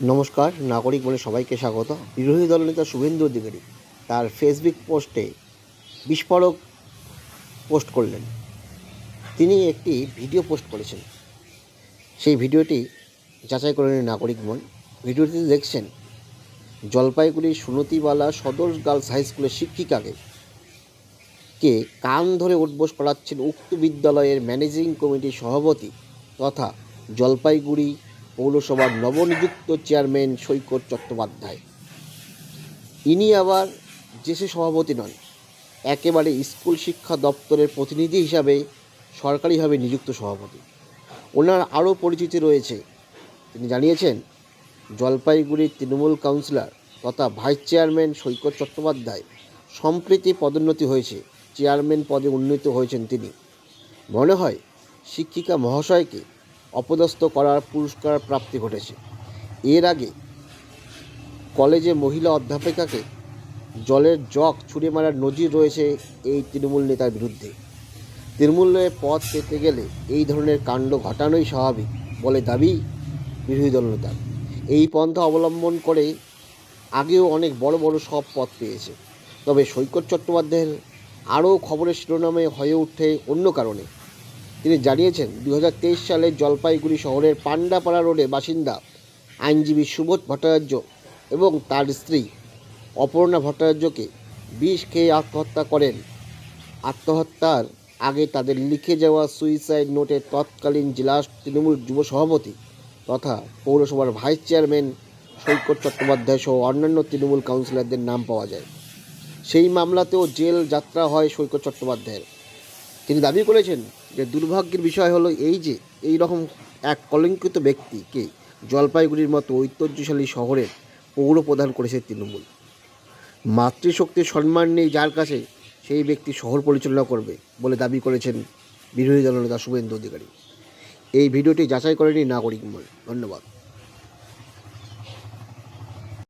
নমস্কার, নাগরিক বলে সবাইকে স্বাগত। বিরোধী দলনেতা শুভেন্দু অধিকারী তার ফেসবুক পোস্টে বিস্ফোরক পোস্ট করলেন। তিনি একটি ভিডিও পোস্ট করেছেন। সেই ভিডিওটি যাচাই করে নিন নাগরিক মন। ভিডিওটিতে দেখছেন, জলপাইগুড়ির সুনতিবালা সদর গার্লস হাই স্কুলের শিক্ষিকাকে কে কান ধরে উঠবোস করাচ্ছেন উক্ত বিদ্যালয়ের ম্যানেজিং কমিটির সভাপতি তথা জলপাইগুড়ি পৌরসভার নবনিযুক্ত চেয়ারম্যান সৈকত চট্টোপাধ্যায়। ইনি আবার জেসে সভাপতি নন, একেবারে স্কুল শিক্ষা দপ্তরের প্রতিনিধি হিসাবে সরকারিভাবে নিযুক্ত সভাপতি। ওনার আরও পরিচিতি রয়েছে। তিনি জানিয়েছেন, জলপাইগুড়ির তৃণমূল কাউন্সিলর তথা ভাইস চেয়ারম্যান সৈকত চট্টোপাধ্যায় সম্প্রতি পদোন্নতি হয়েছে, চেয়ারম্যান পদে উন্নীত হয়েছেন তিনি। মনে হয়, শিক্ষিকা মহাশয়কে অপদস্থ করার পুরস্কার প্রাপ্তি ঘটেছে। এর আগে কলেজে মহিলা অধ্যাপিকাকে জলের জগ ছুঁড়ে মারার নজির রয়েছে এই তৃণমূল নেতার বিরুদ্ধে। তৃণমূলের পথ পেতে গেলে এই ধরনের কাণ্ড ঘটানোই স্বাভাবিক বলে দাবি বিরোধী দলনেতার এই পন্থা অবলম্বন করে আগেও অনেক বড় বড় সব পথ পেয়েছে। তবে সৈকত চট্টোপাধ্যায়ের আরও খবরের শিরোনামে হয়ে ওঠে অন্য কারণে। তিনি জানিয়েছেন দু হাজার তেইশ সালে জলপাইগুড়ি শহরের পান্ডাপাড়া রোডে বাসিন্দা আইনজীবী সুবোধ ভট্টাচার্য এবং তার স্ত্রী অপর্ণা ভট্টাচার্যকে বিষ খেয়ে আত্মহত্যা করেন। আত্মহত্যার আগে তাদের লিখে যাওয়া সুইসাইড নোটের তৎকালীন জেলা তৃণমূল যুব সভাপতি তথা পৌরসভার ভাইস চেয়ারম্যান সৈকত চট্টোপাধ্যায় সহ অন্যান্য তৃণমূল কাউন্সিলরদের নাম পাওয়া যায়। সেই মামলাতেও জেল যাত্রা হয় সৈকত চট্টোপাধ্যায়ের। তিনি দাবি করেছেন যে দুর্ভাগ্যের বিষয় হলো এই যে এই রকম এক কলঙ্কিত ব্যক্তিকে জলপাইগুড়ির মতো ঐতিহ্যশালী শহরের পৌর প্রদান করেছে তৃণমূল। মাতৃশক্তির সম্মান নেই যার কাছে সেই ব্যক্তি শহর পরিচালনা করবে বলে দাবি করেছেন বিরোধী দলনেতা শুভেন্দু অধিকারী। এই ভিডিওটি যাচাই করেনি নাগরিক মল ধন্যবাদ।